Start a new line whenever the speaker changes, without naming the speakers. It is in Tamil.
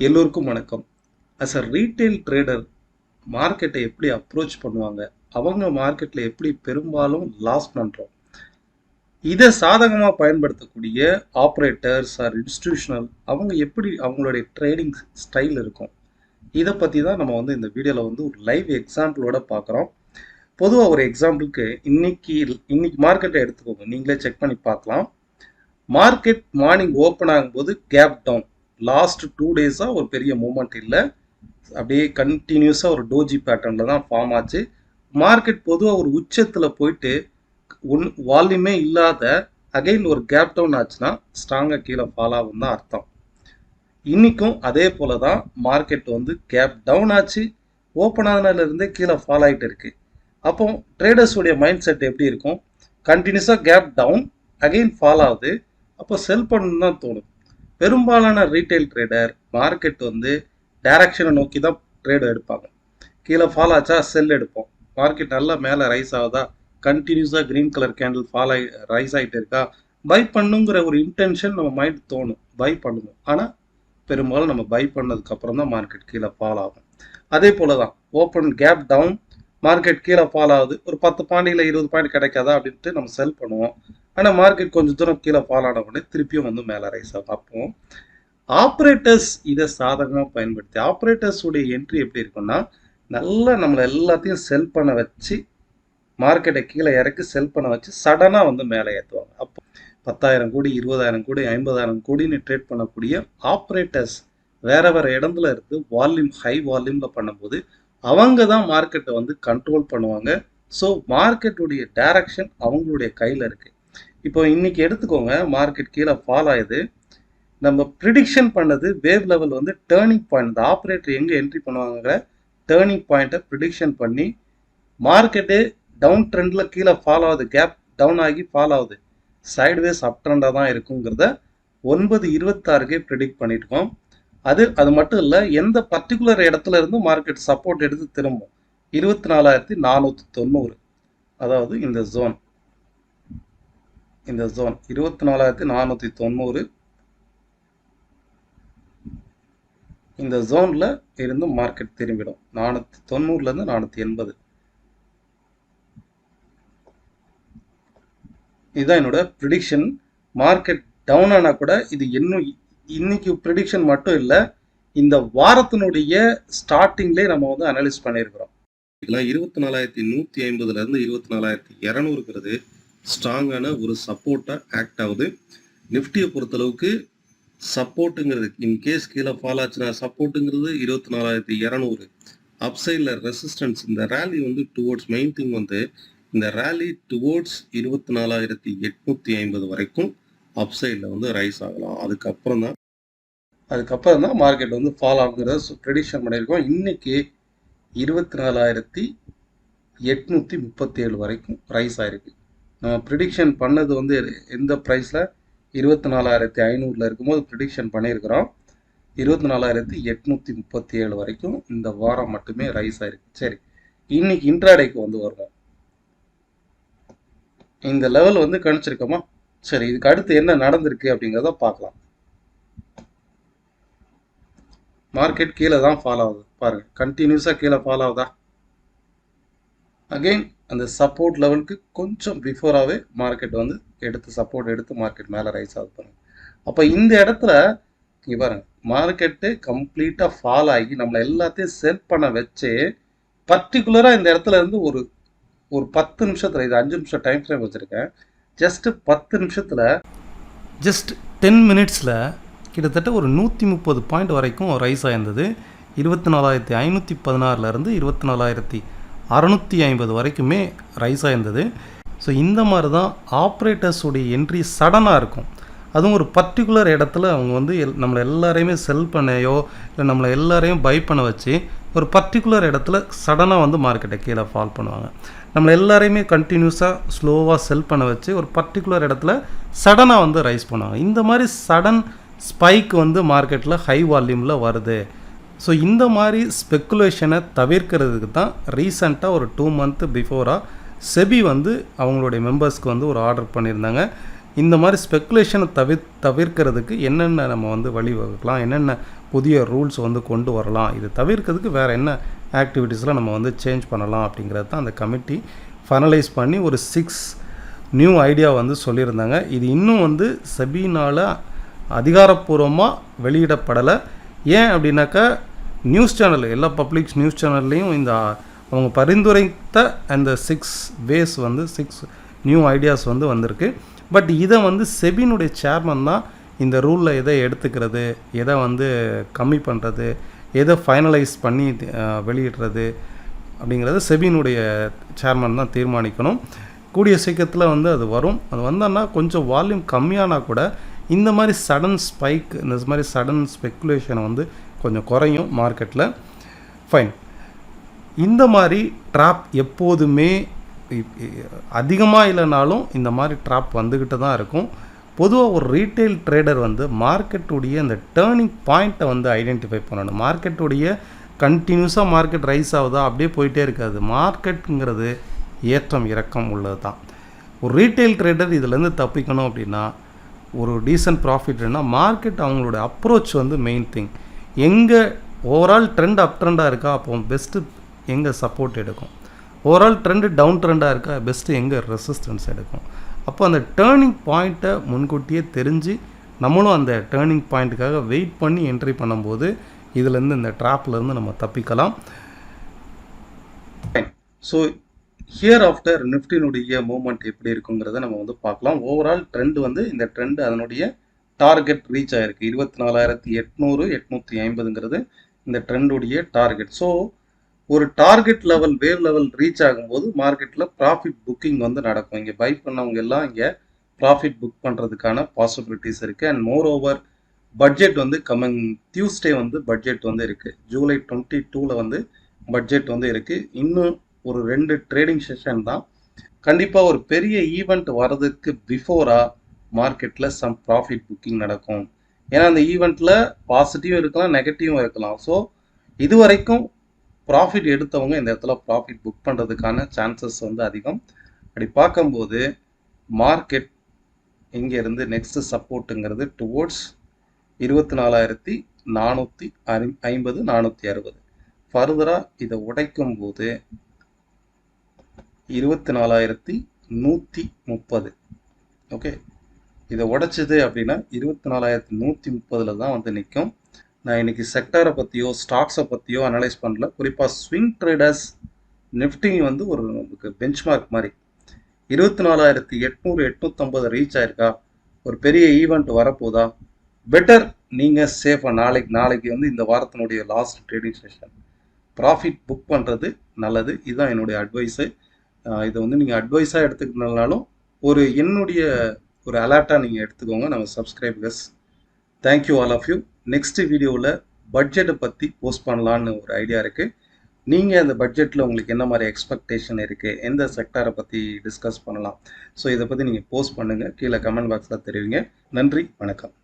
எல்லோருக்கும் வணக்கம். அஸ் அ ரீட்டைல் ட்ரேடர் மார்க்கெட்டை எப்படி அப்ரோச் பண்ணுவாங்க? அவங்க மார்க்கெட்டில் எப்படி பெரும்பாலும் லாஸ் பண்ணுறோம் இதை சாதகமாக பயன்படுத்தக்கூடிய ஆப்ரேட்டர்ஸ் ஆர் இன்ஸ்டிடியூஷனல் அவங்க எப்படி அவங்களுடைய ட்ரேடிங் ஸ்டைல் இருக்கும்? இதை பற்றி தான் நம்ம வந்து இந்த வீடியோவில் வந்து ஒரு லைவ் எக்ஸாம்பிளோட பார்க்குறோம். பொதுவாக ஒரு எக்ஸாம்பிளுக்கு இன்னைக்கு இன்னைக்கு மார்க்கெட்டை எடுத்துக்கோங்க. நீங்களே செக் பண்ணி பார்க்கலாம். மார்க்கெட் மார்னிங் ஓப்பன் ஆகும்போது கேப் டவுன் லாஸ்ட் டூ டேஸாக ஒரு பெரிய மூமெண்ட் இல்லை. அப்படியே கண்டினியூஸாக ஒரு டோஜி பேட்டர்னில் தான் ஃபார்ம் ஆச்சு. மார்க்கெட் பொதுவாக ஒரு உச்சத்தில் போயிட்டு ஒன் வால்யூமே இல்லாத அகைன் ஒரு கேப் டவுன் ஆச்சுன்னா ஸ்ட்ராங்காக கீழே ஃபால் ஆகும் தான் அர்த்தம். இன்றைக்கும் அதே போல தான் மார்க்கெட் வந்து கேப் டவுன் ஆச்சு. ஓப்பன் ஆனதுலேருந்தே கீழே ஃபால் ஆகிட்டு இருக்குது அப்போ ட்ரேடர்ஸுடைய மைண்ட் செட் எப்படி இருக்கும்? கண்டினியூஸாக கேப் டவுன் அகைன் ஃபால் ஆகுது. அப்போ செல் பண்ணணும்னு தான் தோணும். பெரும்பாலான ரீட்டைல் ட்ரேடர் மார்க்கெட் வந்து டைரக்ஷனை நோக்கி தான் ட்ரேட் எடுப்பாங்க. கீழே ஃபால் ஆச்சா செல் எடுப்போம். மார்க்கெட் நல்லா மேலே ரைஸ் ஆகுதா? கண்டினியூஸாக க்ரீன் கலர் கேண்டில் ஃபால் ஆகி ரைஸ் ஆகிட்டு இருக்கா? பை பண்ணுங்கிற ஒரு இன்டென்ஷன் நம்ம மைண்ட் தோணும். பை பண்ணுவோம். ஆனால் பெரும்பாலும் நம்ம பை பண்ணதுக்கப்புறம் தான் மார்க்கெட் கீழே ஃபால் ஆகும். அதே போல தான் ஓப்பன் கேப் டவுன் மார்க்கெட் கீழே ஃபால் ஆகுது ஒரு பத்து பாண்டியில் இருபது பாயிண்ட் கிடைக்காதா அப்படின்ட்டு நம்ம செல் பண்ணுவோம். ஆனால் மார்க்கெட் கொஞ்சம் தூரம் கீழே ஃபால் ஆன உடனே திருப்பியும் வந்து மேலே ரைஸ் பார்ப்போம். ஆப்ரேட்டர்ஸ் இதை சாதகமாக பயன்படுத்தி ஆப்ரேட்டர்ஸ் உடைய என்ட்ரி எப்படி இருக்கும்னா நல்லா நம்மளை எல்லாத்தையும் செல் பண்ண வச்சு மார்க்கெட்டை கீழே இறக்கி செல் பண்ண வச்சு சடனாக வந்து மேலே ஏற்றுவாங்க அப்போ பத்தாயிரம் கோடி இருபதாயிரம் கோடி ஐம்பதாயிரம் கோடின்னு ட்ரேட் பண்ணக்கூடிய ஆப்ரேட்டர்ஸ் வேற வேற இடத்துல இருந்து வால்யூம் ஹை வால்யூமில் பண்ணும்போது அவங்க தான் மார்க்கெட்டை வந்து கண்ட்ரோல் பண்ணுவாங்க. ஸோ மார்க்கெட்டுடைய டைரக்ஷன் அவங்களுடைய கையில் இருக்குது இப்போ இன்னைக்கு எடுத்துக்கோங்க மார்க்கெட் கீழே ஃபால் ஆகுது நம்ம ப்ரிடிக்ஷன் பண்ணது வேவ் லெவல் வந்து டேர்னிங் பாயிண்ட் இந்த ஆப்ரேட்டர் எங்கே என்ட்ரி பண்ணுவாங்க டேர்னிங் பாயிண்ட்டை ப்ரிடிக்ஷன் பண்ணி மார்க்கெட்டு டவுன் ட்ரெண்டில் கீழே ஃபால் ஆகுது. கேப் டவுன் ஆகி ஃபால் ஆகுது. சைட்வேஸ் அப் ட்ரெண்டாக தான் இருக்குங்கிறத ஒன்பது இருபத்தாறுக்கே ப்ரிடிக்ட் பண்ணியிருக்கோம் அது அது மட்டும் இல்லை எந்த பர்டிகுலர் இடத்துல இருந்து மார்க்கெட் சப்போர்ட் எடுத்து திரும்பும். இருபத்தி நாலாயிரத்தி நானூற்றி தொண்ணூறு. அதாவது இந்த ஜோன் இந்த ஜோன் இருபத்தி நாலாயிரத்தி நானூற்றி தொண்ணூறு. இந்த ஜோனில் இருந்து மார்க்கெட் திரும்பிடும். நானூற்றி தொண்ணூறுலேருந்து நானூற்றி எண்பது. இதுதான் என்னோட ப்ரிடிக்ஷன் மார்க்கெட் டவுன் ஆனால் கூட இது இன்னும் இன்னைக்கு ப்ரிடிக்ஷன் மட்டும் இல்லை இந்த வாரத்தினுடைய ஸ்டார்டிங்லேயே நம்ம வந்து அனலைஸ் பண்ணியிருக்கிறோம். இதெல்லாம் இருபத்தி நாலாயிரத்தி நூற்றி ஐம்பதுலேருந்து இருபத்தி நாலாயிரத்தி இரநூறுங்கிறது ஸ்ட்ராங்கான ஒரு சப்போர்ட்டாக ஆக்ட் ஆகுது. நிஃப்டியை பொறுத்தளவுக்கு சப்போர்ட்டுங்கிறது இன்கேஸ் கீழே ஃபால் ஆச்சுன்னா சப்போர்ட்டுங்கிறது இருபத்தி நாலாயிரத்தி இரநூறு அப்சைடில் ரெசிஸ்டன்ஸ் இந்த ரேலி வந்து டுவோர்ட்ஸ் மெயின் திங் வந்து இந்த ரேலி டுவோர்ட்ஸ் இருபத்தி நாலாயிரத்தி எட்நூற்றி ஐம்பது வரைக்கும் அப்சைடில் வந்து ரைஸ் ஆகலாம். அதுக்கப்புறம் தான் அதுக்கப்புறம் தான் மார்க்கெட் வந்து ஃபால் ஆகுங்கிறத ப்ரெடிக்ஷன் பண்ணியிருக்கோம். இன்னைக்கு இருபத்தி நாலாயிரத்தி எட்நூற்றி முப்பத்தி ஏழு வரைக்கும் ரைஸ் ஆகிருக்கு நம்ம ப்ரிடிக்ஷன் பண்ணது வந்து எந்த ப்ரைஸில் இருபத்தி நாலாயிரத்தி ஐநூறில் இருக்கும்போது ப்ரிடிக்ஷன் பண்ணியிருக்கிறோம். இருபத்தி நாலாயிரத்தி எட்நூற்றி முப்பத்தி ஏழு வரைக்கும் இந்த வாரம் மட்டுமே ரைஸ் ஆயிருக்கு. சரி இன்னைக்கு இன்ட்ராடேக்கு வந்து வருவோம். இந்த லெவல் வந்து கணிச்சிருக்கோமா? சரி இதுக்கு அடுத்து என்ன நடந்திருக்கு அப்படிங்கிறத பார்க்கலாம். மார்க்கெட் கீழே தான் ஃபாலோ ஆகுது. பாருங்க கண்டினியூஸாக கீழே ஃபாலோ ஆகுதா? அகெயின் அந்த சப்போர்ட் லெவலுக்கு கொஞ்சம் பிஃபோராகவே மார்க்கெட் வந்து எடுத்து சப்போர்ட் எடுத்து மார்க்கெட் மேலே ரைஸ் ஆகுது பாருங்க. அப்போ இந்த இடத்துல இங்கே பாருங்கள் மார்க்கெட்டு கம்ப்ளீட்டாக ஃபால் ஆகி நம்மளை எல்லாத்தையும் செல் பண்ண வச்சு பர்டிகுலராக இந்த இடத்துல இருந்து ஒரு ஒரு பத்து நிமிஷத்தில் இது அஞ்சு நிமிஷம் டைம் ஃப்ரேம் வச்சுருக்கேன். ஜஸ்ட்டு பத்து நிமிஷத்தில்
ஜஸ்ட் டென் மினிட்ஸில் கிட்டத்தட்ட ஒரு நூற்றி முப்பது பாயிண்ட் வரைக்கும் ரைஸ் ஆயிருந்தது. இருபத்தி நாலாயிரத்தி ஐநூற்றி பதினாறுலேருந்து இருபத்தி நாலாயிரத்தி அறநூற்றி ஐம்பது வரைக்குமே ரைஸ் ஆயிருந்தது. ஸோ இந்த மாதிரி தான் ஆப்ரேட்டர்ஸுடைய என்ட்ரி சடனாக இருக்கும். அதுவும் ஒரு பர்டிகுலர் இடத்துல அவங்க வந்து எல் நம்மளை எல்லாரையுமே செல் பண்ணையோ இல்லை நம்மளை எல்லாரையும் பை பண்ண வச்சு ஒரு பர்டிகுலர் இடத்துல சடனாக வந்து மார்க்கெட்டை கீழே ஃபால் பண்ணுவாங்க. நம்மளை எல்லாரையுமே கண்டினியூஸாக ஸ்லோவாக செல் பண்ண வச்சு ஒரு பர்டிகுலர் இடத்துல சடனாக வந்து ரைஸ் பண்ணுவாங்க. இந்த மாதிரி சடன் ஸ்பைக் வந்து மார்க்கெட்டில் ஹை வால்யூமில் வருது. ஸோ இந்த மாதிரி ஸ்பெக்குலேஷனை தவிர்க்கிறதுக்கு தான் ரீசண்டாக ஒரு டூ மந்த் பிஃபோராக செபி வந்து அவங்களுடைய மெம்பர்ஸ்க்கு வந்து ஒரு ஆர்டர் பண்ணியிருந்தாங்க. இந்த மாதிரி ஸ்பெக்குலேஷனை தவிர் தவிர்க்கிறதுக்கு என்னென்ன நம்ம வந்து வழிவகுக்கலாம்? என்னென்ன புதிய ரூல்ஸ் வந்து கொண்டு வரலாம்? இது தவிர்க்கிறதுக்கு வேறு என்ன ஆக்டிவிட்டீஸ்லாம் நம்ம வந்து சேஞ்ச் பண்ணலாம் அப்படிங்கிறது தான் அந்த கமிட்டி ஃபைனலைஸ் பண்ணி ஒரு சிக்ஸ் நியூ ஐடியா வந்து சொல்லியிருந்தாங்க. இது இன்னும் வந்து செபினால் அதிகாரப்பூர்வமாக வெளியிடப்படலை. ஏன் அப்படின்னாக்கா நியூஸ் சேனல் எல்லா பப்ளிக் நியூஸ் சேனல்லையும் இந்த அவங்க பரிந்துரைத்த அந்த சிக்ஸ் வேஸ் வந்து சிக்ஸ் நியூ ஐடியாஸ் வந்து வந்திருக்கு. பட் இதை வந்து செபினுடைய சேர்மன் தான் இந்த ரூலில் எதை எடுத்துக்கிறது எதை வந்து கம்மி பண்ணுறது எதை ஃபைனலைஸ் பண்ணி வெளியிடுறது அப்படிங்கிறத செபினுடைய சேர்மன் தான் தீர்மானிக்கணும். கூடிய சீக்கிரத்தில் வந்து அது வரும். அது வந்தோன்னா கொஞ்சம் வால்யூம் கம்மியானா கூட இந்த மாதிரி சடன் ஸ்பைக் இந்த மாதிரி சடன் ஸ்பெக்குலேஷனை வந்து கொஞ்சம் குறையும் மார்க்கெட்டில் ஃபைன் இந்த மாதிரி ட்ராப் எப்போதுமே அதிகமாக இல்லைனாலும் இந்த மாதிரி ட்ராப் வந்துக்கிட்டு தான் இருக்கும். பொதுவாக ஒரு ரீட்டைல் ட்ரேடர் வந்து மார்க்கெட்டுடைய இந்த டேர்னிங் பாயிண்ட்டை வந்து ஐடென்டிஃபை பண்ணணும். மார்க்கெட்டுடைய கண்டினியூஸாக மார்க்கெட் ரைஸ் ஆகுதா? அப்படியே போயிட்டே இருக்காது. மார்க்கெட்டுங்கிறது ஏற்றம் இறக்கம் உள்ளது தான். ஒரு ரீட்டைல் ட்ரேடர் இதுலேருந்து தப்பிக்கணும் அப்படின்னா ஒரு டீசன்ட் ப்ராஃபிட்னா மார்க்கெட் அவங்களோட அப்ரோச் வந்து மெயின் திங் எங்கே ஓவரால் ட்ரெண்ட் அப் ட்ரெண்டாக இருக்கா? அப்போ பெஸ்ட்டு எங்கே சப்போர்ட் எடுக்கும்? ஓவரால் ட்ரெண்டு டவுன் ட்ரெண்டாக இருக்கா? பெஸ்ட்டு எங்கே? ரெசிஸ்டன்ஸ் எடுக்கும். அப்போ அந்த டேர்னிங் பாயிண்ட்டை முன்கூட்டியே தெரிஞ்சு நம்மளும் அந்த டேர்னிங் பாயிண்ட்டுக்காக வெயிட் பண்ணி என்ட்ரி பண்ணும்போது இதுலேருந்து இந்த ட்ராப்லேருந்து நம்ம தப்பிக்கலாம்.
ஸோ ஹியர் ஆஃப்டர் நிஃப்டினுடைய மூவ்மெண்ட் எப்படி இருக்குங்கிறத நம்ம வந்து பார்க்கலாம். ஓவரால் ட்ரெண்ட் வந்து இந்த ட்ரெண்ட் அதனுடைய டார்கெட் ரீச் ஆகிருக்கு இருபத்தி நாலாயிரத்தி எட்நூறு எட்நூற்றி ஐம்பதுங்கிறது இந்த ட்ரெண்டுடைய டார்கெட் ஸோ ஒரு target level wave level reach ஆகும்போது மார்க்கெட்டில் ப்ராஃபிட் புக்கிங் வந்து நடக்கும். இங்கே பை பண்ணவங்க எல்லாம் இங்கே ப்ராஃபிட் புக் பண்ணுறதுக்கான பாசிபிலிட்டிஸ் இருக்குது அண்ட் மோர் ஓவர் பட்ஜெட் வந்து கம்மிங் டியூஸ்டே வந்து பட்ஜெட் வந்து இருக்குது ஜூலை டுவெண்ட்டி டூவில் வந்து பட்ஜெட் வந்து இருக்குது இன்னும் ஒரு ரெண்டு ட்ரேடிங் செஷன் தான். கண்டிப்பாக ஒரு பெரிய ஈவெண்ட் வர்றதுக்கு பிஃபோராக மார்க்கெட்டில் சம் ப்ராஃபிட் புக்கிங் நடக்கும். ஏன்னா அந்த ஈவெண்ட்டில் பாசிட்டிவும் இருக்கலாம் நெகட்டிவும் இருக்கலாம். ஸோ இது வரைக்கும் ப்ராஃபிட் எடுத்தவங்க இந்த இடத்துல ப்ராஃபிட் புக் பண்ணுறதுக்கான சான்சஸ் வந்து அதிகம். அப்படி பார்க்கும்போது மார்க்கெட் இங்கேருந்து நெக்ஸ்ட் சப்போர்ட்டுங்கிறது டுவோர்ட்ஸ் இருபத்தி நாலாயிரத்தி நானூற்றி ஐம்பது நானூற்றி அறுபது. ஃபர்தராக இதை உடைக்கும் போது இருபத்தி நாலாயிரத்தி நூற்றி முப்பது. ஓகே இதை உடைச்சது அப்படின்னா இருபத்தி நாலாயிரத்தி நூற்றி முப்பதில் தான் வந்து நிற்கும். நான் இன்னைக்கு செக்டாரை பற்றியோ ஸ்டாக்ஸை பற்றியோ அனலைஸ் பண்ணல. குறிப்பாக ஸ்விங் ட்ரேடர்ஸ் நிஃப்டி வந்து ஒரு நமக்கு பெஞ்ச்மார்க் மாதிரி. இருபத்தி நாலாயிரத்தி எட்நூறு எட்நூற்றம்பது ரீச் ஆயிருக்கா? ஒரு பெரிய ஈவெண்ட் வரப்போதா? பெட்டர் நீங்கள் சேஃபாக நாளைக்கு நாளைக்கு வந்து இந்த வாரத்தினுடைய last trading session profit book பண்ணுறது நல்லது. இதுதான் என்னுடைய அட்வைஸு இதை வந்து நீங்கள் அட்வைஸாக எடுத்துக்கினாலும் ஒரு என்னுடைய ஒரு அலர்ட்டாக நீங்கள் எடுத்துக்கோங்க. நம்ம subscribers thank you all of you next வீடியோவில் பட்ஜெட்டை பற்றி போஸ்ட் பண்ணலான்னு ஒரு ஐடியா இருக்குது நீங்கள் அந்த பட்ஜெட்டில் உங்களுக்கு என்ன மாதிரி எக்ஸ்பெக்டேஷன் இருக்குது எந்த செக்டாரை பற்றி டிஸ்கஸ் பண்ணலாம். ஸோ இதை பற்றி நீங்கள் போஸ்ட் பண்ணுங்கள் கீழே கமெண்ட் பாக்ஸில் தெரிவிங்க நன்றி வணக்கம்.